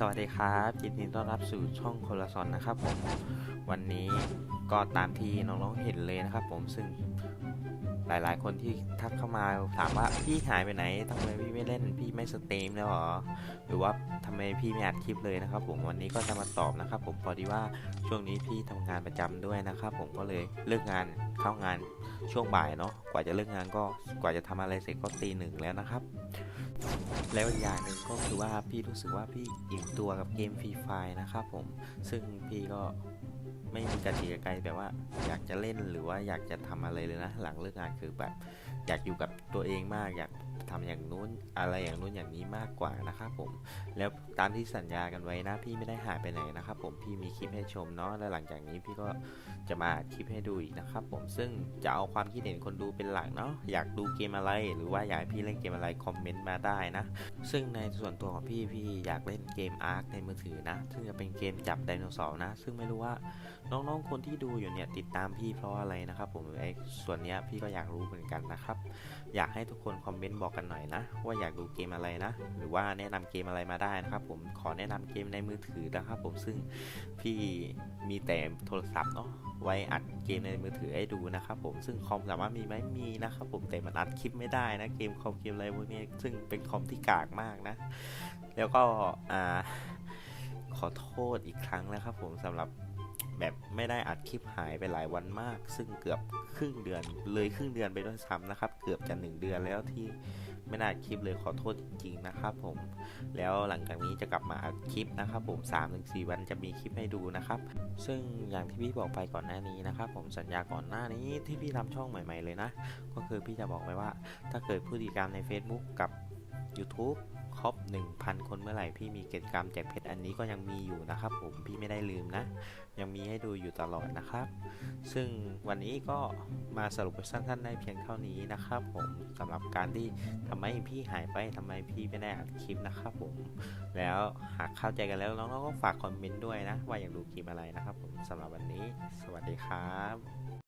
สวัสดีครับยินดีต้อนรับสู่ช่องคนละสอนนะครับผมวันนี้ก็ตามที่น้องๆเห็นเลยนะครับผมซึ่ง หลายๆ คนที่ทักเข้ามาถามว่าพี่หายไปไหนทำไมพี่ไม่เล่นพี่ไม่สตรีมแล้วหรอหรือว่าทำไมพี่ไม่อัดคลิปเลยนะครับ ผมวันนี้ก็จะมาตอบนะครับ ผมพอดีว่าช่วงนี้พี่ทำงานประจำด้วยนะครับ ผมก็เลยเลิกงานเข้างานช่วงบ่ายเนาะกว่าจะเลิกงานก็กว่าจะทำอะไรเสร็จก็ตีหนึ่งแล้วนะครับ แล้วอีกอย่างหนึ่งก็คือว่าพี่รู้สึกว่าพี่อิ่มตัวกับเกมฟรีไฟนะครับ ผมซึ่งพี่ก็ ไม่มีกระตีกระไกแบบว่า อยากจะเล่นหรือว่าอยากจะทำอะไรเลยนะ หลังเลิกงานคือแบบ อยากอยู่กับตัวเองมากอยาก ทำอย่างนู้นอะไรอย่างนู้นอย่างนี้มากกว่านะครับผม แล้วตามที่สัญญากันไว้นะพี่ไม่ได้หายไปไหนนะครับผมพี่มีคลิปให้ชมเนาะและหลังจากนี้พี่ก็จะมาคลิปให้ดูอีกนะครับผมซึ่งจะเอาความคิดเห็นคนดูเป็นหลักเนาะอยากดูเกมอะไร หรือว่าอยากให้พี่เล่นเกมอะไรคอมเมนต์มาได้นะ ซึ่งในส่วนตัวของพี่พี่อยากเล่นเกมอาร์คในมือถือนะ ซึ่งจะเป็นเกมจับไดโนเสาร์นะ ซึ่งไม่รู้ว่าน้องๆคนที่ดูอยู่เนี่ยติดตามพี่เพราะอะไรนะครับผมไอ้ส่วนเนี้ยพี่ก็อยากรู้เหมือนกันนะครับ อยากให้ทุกคนคอมเมนต์บอกกันหน่อยนะ ว่าอยากดูเกมอะไรนะ หรือว่าแนะนำเกมอะไรมาได้นะครับ ผมขอแนะนำเกมในมือถือนะครับ ผมซึ่งพี่มีแต่โทรศัพท์เนาะไว้อัดเกมในมือถือให้ดูนะครับ ผมซึ่งคอมสามารถมีไหมมีนะครับ ผมแต่มันอัดคลิปไม่ได้นะเกมคอมเกมอะไรพวกนี้ซึ่งเป็นคอมที่กากมากนะ แล้วก็อ่าขอโทษอีกครั้งนะครับ ผมสำหรับ แบบไม่ได้อัดคลิปหายไปหลายวันมาก ซึ่งเกือบครึ่งเดือนเลยครึ่งเดือนไปด้วยซ้ำนะครับ เกือบจะหนึ่งเดือนแล้วที่ไม่ได้อัดคลิปเลยขอโทษจริงๆนะครับผมแล้วหลังจากนี้จะกลับมาอัดคลิปนะครับ ผม3-4วันจะมีคลิปให้ดูนะครับ ซึ่งอย่างที่พี่บอกไปก่อนหน้านี้นะครับ ผมสัญญาก่อนหน้านี้ที่พี่ทำช่องใหม่ ๆเลยนะ ก็คือพี่จะบอกไปว่า ถ้าเกิดผู้ติดตามใน Facebook กับ YouTube ครบ 1,000 คนเมื่อไหร่พี่มีกิจกรรมแจกเพชรอันนี้ก็ยังมีอยู่นะครับ ผมพี่ไม่ได้ลืมนะ ยังมีให้ดูอยู่ตลอดนะครับ ซึ่งวันนี้ก็มาสรุปสั้นๆได้เพียงเท่านี้นะครับ ผมสำหรับการที่ทำไมพี่หายไปทำไมพี่ไม่ได้อัดคลิปนะครับ ผมแล้วหากเข้าใจกันแล้วน้องๆก็ฝากคอมเมนต์ด้วยนะ ว่าอยากดูคลิปอะไรนะครับ ผมสำหรับวันนี้ สวัสดีครับ